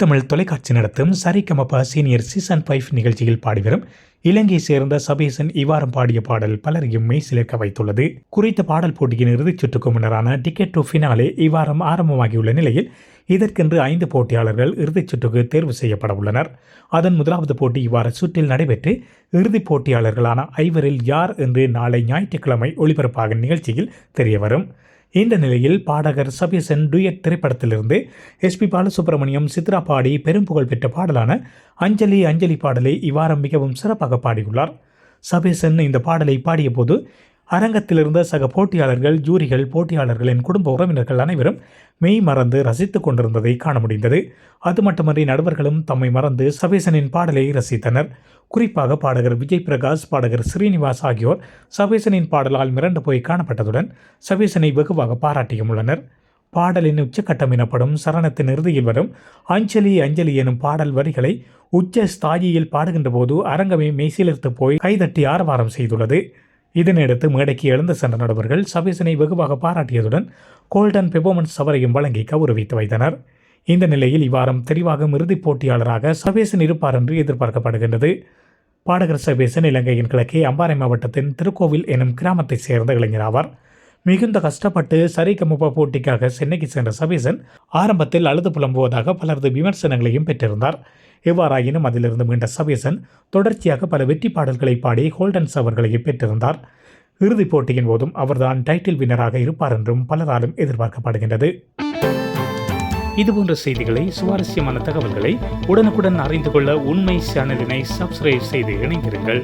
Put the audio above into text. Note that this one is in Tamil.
தமிழ் தொலைக்காட்சி நடத்தும் சரிகமப சீனியர் சீசன் ஃபைவ் நிகழ்ச்சியில் பாடிவரும் இலங்கையை சேர்ந்த சபேசன் இவ்வாரம் பாடிய பாடல் பலரையும் மெய்சிலிருக்க வைத்துள்ளது. குறித்த பாடல் போட்டியின் இறுதிச் சுற்றுக்கு முன்னரான டிக்கெட் டு ஃபினாலே இவ்வாரம் ஆரம்பமாகியுள்ள நிலையில் இதற்கென்று ஐந்து போட்டியாளர்கள் இறுதிச் சுற்றுக்கு தேர்வு செய்யப்பட உள்ளனர். அதன் முதலாவது போட்டி இவ்வார சுற்றில் நடைபெற்று இறுதிப் போட்டியாளர்களான ஐவரில் யார் என்று நாளை ஞாயிற்றுக்கிழமை ஒளிபரப்பாகும் நிகழ்ச்சியில் தெரியவரும். இந்த நிலையில் பாடகர் சபீசன் டுயட் திரைப்படத்திலிருந்து எஸ்பி பாலசுப்ரமணியம் சித்ரா பாடி பெரும் புகழ் பெற்ற பாடலான அஞ்சலி அஞ்சலி பாடலை இவ்வாரம் மிகவும் சிறப்பாக பாடியுள்ளார். சபீசன் இந்த பாடலை பாடியபோது அரங்கத்தில் இருந்த சக போட்டியாளர்கள் ஜூரிகள் போட்டியாளர்களின் குடும்ப உறவினர்கள் அனைவரும் மெய் மறந்து ரசித்து கொண்டிருந்ததை காண முடிந்தது. அது மட்டுமன்றி நடுவர்களும் தம்மை மறந்து சபேசனின் பாடலை ரசித்தனர். குறிப்பாக பாடகர் விஜய் பிரகாஷ் பாடகர் ஸ்ரீனிவாஸ் ஆகியோர் சபேசனின் பாடலால் மிரண்டு போய் காணப்பட்டதுடன் சபேசனை வெகுவாக பாராட்டியும் உள்ளனர். பாடலின் உச்சக்கட்டம் எனப்படும் சரணத்தின் இறுதியில் வரும் அஞ்சலி அஞ்சலி எனும் பாடல் வரிகளை உச்ச ஸ்தாயியில் பாடுகின்ற போது அரங்கமே மெய்சிலிர்த்து போய் கைதட்டி ஆரவாரம் செய்துள்ளது. இதனையடுத்து மேடைக்கு எழுந்து சென்ற நடுவர்கள் சபீசனை வெகுவாக பாராட்டியதுடன் கோல்டன் பெர்ஃபார்மன்ஸ் அவரையும் வழங்கி கௌரவித்து வைத்தனர். இந்த நிலையில் இவ்வாரம் தெரிவாகும் இறுதிப் போட்டியாளராக சபேசன் இருப்பார் என்று எதிர்பார்க்கப்படுகின்றது. பாடகர் சபேசன் இலங்கையின் கிழக்கே அம்பாறை மாவட்டத்தின் திருக்கோவில் எனும் கிராமத்தைச் சேர்ந்த இளைஞர் ஆவார். மிகுந்த கஷ்டப்பட்டு சரிகமுப போட்டிக்காக சென்னைக்கு சென்ற சபீசன் ஆரம்பத்தில் அழுது புலம்புவதாக பலரது விமர்சனங்களையும் பெற்றிருந்தார். எவ்வாறாயினும் அதிலிருந்து மீண்ட சபீசன் தொடர்ச்சியாக பல வெற்றி பாடல்களை பாடி ஹோல்டன்ஸ் அவர்களையும் பெற்றிருந்தார். இறுதிப் போட்டியின் போதும் அவர்தான் டைட்டில் வின்னராக இருப்பார் என்றும் பலராலும் எதிர்பார்க்கப்படுகின்றது. இதுபோன்ற செய்திகளை சுவாரஸ்யமான தகவல்களை உடனுக்குடன் அறிந்து கொள்ள உண்மை சேனலினை சப்ஸ்கிரைப் செய்து இணைந்திருங்கள்.